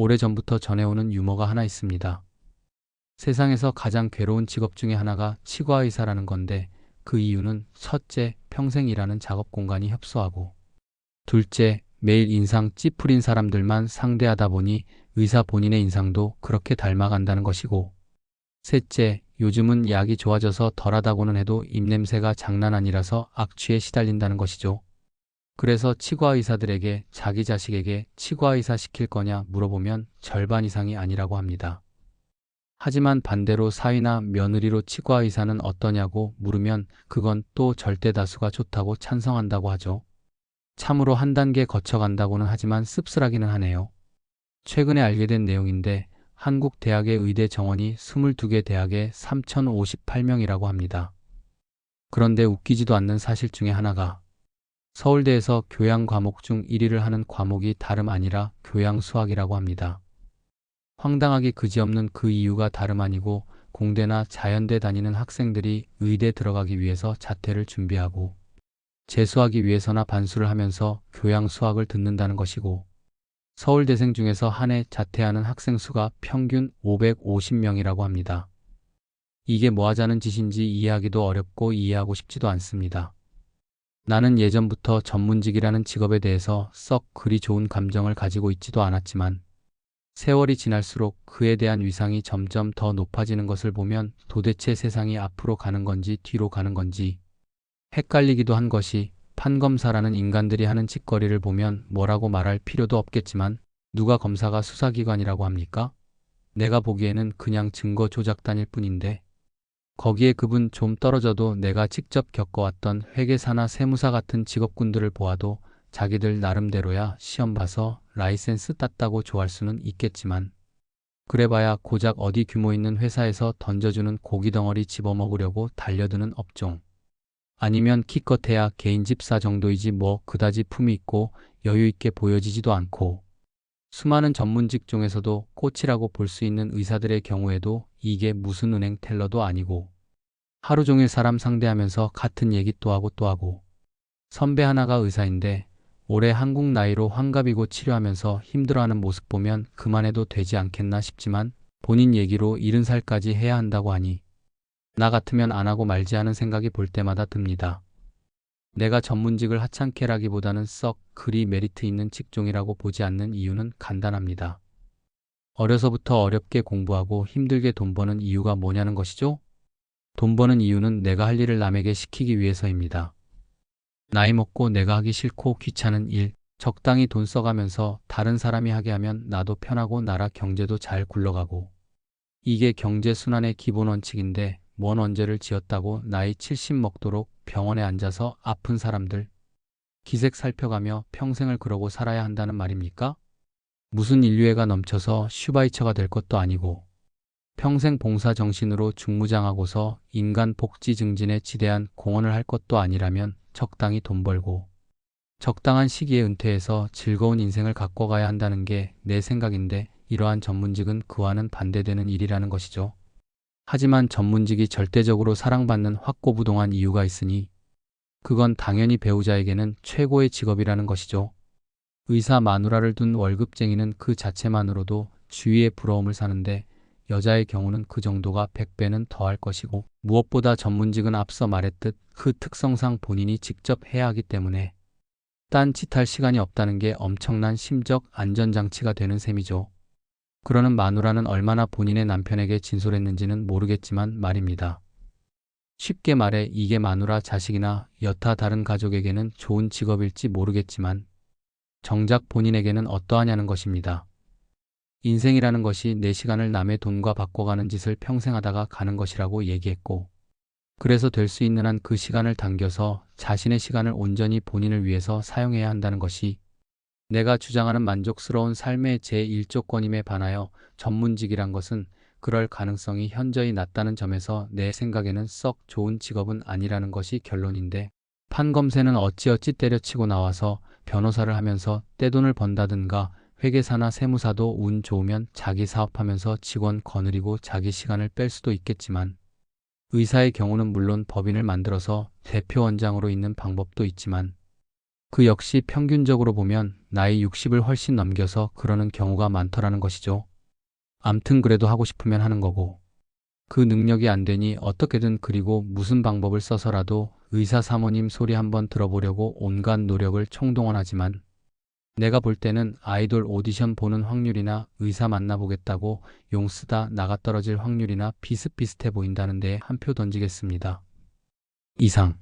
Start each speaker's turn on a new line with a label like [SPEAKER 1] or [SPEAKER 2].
[SPEAKER 1] 오래전부터 전해오는 유머가 하나 있습니다. 세상에서 가장 괴로운 직업 중에 하나가 치과의사라는 건데 그 이유는 첫째, 평생 일하는 작업 공간이 협소하고 둘째, 매일 인상 찌푸린 사람들만 상대하다 보니 의사 본인의 인상도 그렇게 닮아간다는 것이고 셋째, 요즘은 약이 좋아져서 덜하다고는 해도 입냄새가 장난 아니라서 악취에 시달린다는 것이죠. 그래서 치과 의사들에게 자기 자식에게 치과 의사 시킬 거냐 물어보면 절반 이상이 아니라고 합니다. 하지만 반대로 사위나 며느리로 치과 의사는 어떠냐고 물으면 그건 또 절대 다수가 좋다고 찬성한다고 하죠. 참으로 한 단계 거쳐간다고는 하지만 씁쓸하기는 하네요. 최근에 알게 된 내용인데 한국 대학의 의대 정원이 22개 대학에 3,058명이라고 합니다. 그런데 웃기지도 않는 사실 중에 하나가 서울대에서 교양 과목 중 1위를 하는 과목이 다름 아니라 교양 수학이라고 합니다. 황당하기 그지없는 그 이유가 다름 아니고 공대나 자연대 다니는 학생들이 의대 들어가기 위해서 자퇴를 준비하고 재수하기 위해서나 반수를 하면서 교양 수학을 듣는다는 것이고 서울대생 중에서 한 해 자퇴하는 학생 수가 평균 550명이라고 합니다. 이게 뭐 하자는 짓인지 이해하기도 어렵고 이해하고 싶지도 않습니다. 나는 예전부터 전문직이라는 직업에 대해서 썩 그리 좋은 감정을 가지고 있지도 않았지만 세월이 지날수록 그에 대한 위상이 점점 더 높아지는 것을 보면 도대체 세상이 앞으로 가는 건지 뒤로 가는 건지 헷갈리기도 한 것이 판검사라는 인간들이 하는 짓거리를 보면 뭐라고 말할 필요도 없겠지만 누가 검사가 수사기관이라고 합니까? 내가 보기에는 그냥 증거 조작단일 뿐인데 거기에 그분 좀 떨어져도 내가 직접 겪어왔던 회계사나 세무사 같은 직업군들을 보아도 자기들 나름대로야 시험 봐서 라이센스 땄다고 좋아할 수는 있겠지만 그래봐야 고작 어디 규모 있는 회사에서 던져주는 고기 덩어리 집어먹으려고 달려드는 업종. 아니면 키껏해야 개인 집사 정도이지 뭐 그다지 품이 있고 여유 있게 보여지지도 않고 수많은 전문직 중에서도 꽃이라고 볼 수 있는 의사들의 경우에도 이게 무슨 은행 텔러도 아니고 하루 종일 사람 상대하면서 같은 얘기 또 하고 또 하고 선배 하나가 의사인데 올해 한국 나이로 환갑이고 치료하면서 힘들어하는 모습 보면 그만해도 되지 않겠나 싶지만 본인 얘기로 70살까지 해야 한다고 하니 나 같으면 안 하고 말지 하는 생각이 볼 때마다 듭니다. 내가 전문직을 하찮게라기보다는 썩 그리 메리트 있는 직종이라고 보지 않는 이유는 간단합니다. 어려서부터 어렵게 공부하고 힘들게 돈 버는 이유가 뭐냐는 것이죠? 돈 버는 이유는 내가 할 일을 남에게 시키기 위해서입니다. 나이 먹고 내가 하기 싫고 귀찮은 일, 적당히 돈 써가면서 다른 사람이 하게 하면 나도 편하고 나라 경제도 잘 굴러가고. 이게 경제 순환의 기본 원칙인데 먼 언제를 지었다고 나이 70 먹도록 병원에 앉아서 아픈 사람들 기색 살펴가며 평생을 그러고 살아야 한다는 말입니까? 무슨 인류애가 넘쳐서 슈바이처가 될 것도 아니고 평생 봉사 정신으로 중무장하고서 인간 복지 증진에 지대한 공헌을 할 것도 아니라면 적당히 돈 벌고 적당한 시기에 은퇴해서 즐거운 인생을 갖고 가야 한다는 게 내 생각인데 이러한 전문직은 그와는 반대되는 일이라는 것이죠. 하지만 전문직이 절대적으로 사랑받는 확고부동한 이유가 있으니 그건 당연히 배우자에게는 최고의 직업이라는 것이죠. 의사 마누라를 둔 월급쟁이는 그 자체만으로도 주위의 부러움을 사는데 여자의 경우는 그 정도가 100배는 더할 것이고 무엇보다 전문직은 앞서 말했듯 그 특성상 본인이 직접 해야 하기 때문에 딴짓할 시간이 없다는 게 엄청난 심적 안전장치가 되는 셈이죠. 그러는 마누라는 얼마나 본인의 남편에게 진솔했는지는 모르겠지만 말입니다. 쉽게 말해 이게 마누라 자식이나 여타 다른 가족에게는 좋은 직업일지 모르겠지만 정작 본인에게는 어떠하냐는 것입니다. 인생이라는 것이 내 시간을 남의 돈과 바꿔가는 짓을 평생 하다가 가는 것이라고 얘기했고, 그래서 될 수 있는 한 그 시간을 당겨서 자신의 시간을 온전히 본인을 위해서 사용해야 한다는 것이 내가 주장하는 만족스러운 삶의 제1조건임에 반하여 전문직이란 것은 그럴 가능성이 현저히 낮다는 점에서 내 생각에는 썩 좋은 직업은 아니라는 것이 결론인데 판검새는 어찌어찌 때려치고 나와서 변호사를 하면서 떼돈을 번다든가 회계사나 세무사도 운 좋으면 자기 사업하면서 직원 거느리고 자기 시간을 뺄 수도 있겠지만 의사의 경우는 물론 법인을 만들어서 대표 원장으로 있는 방법도 있지만 그 역시 평균적으로 보면 나이 60을 훨씬 넘겨서 그러는 경우가 많더라는 것이죠. 암튼 그래도 하고 싶으면 하는 거고. 그 능력이 안 되니 어떻게든 그리고 무슨 방법을 써서라도 의사 사모님 소리 한번 들어보려고 온갖 노력을 총동원하지만 내가 볼 때는 아이돌 오디션 보는 확률이나 의사 만나보겠다고 용 쓰다 나가 떨어질 확률이나 비슷비슷해 보인다는데 한 표 던지겠습니다. 이상.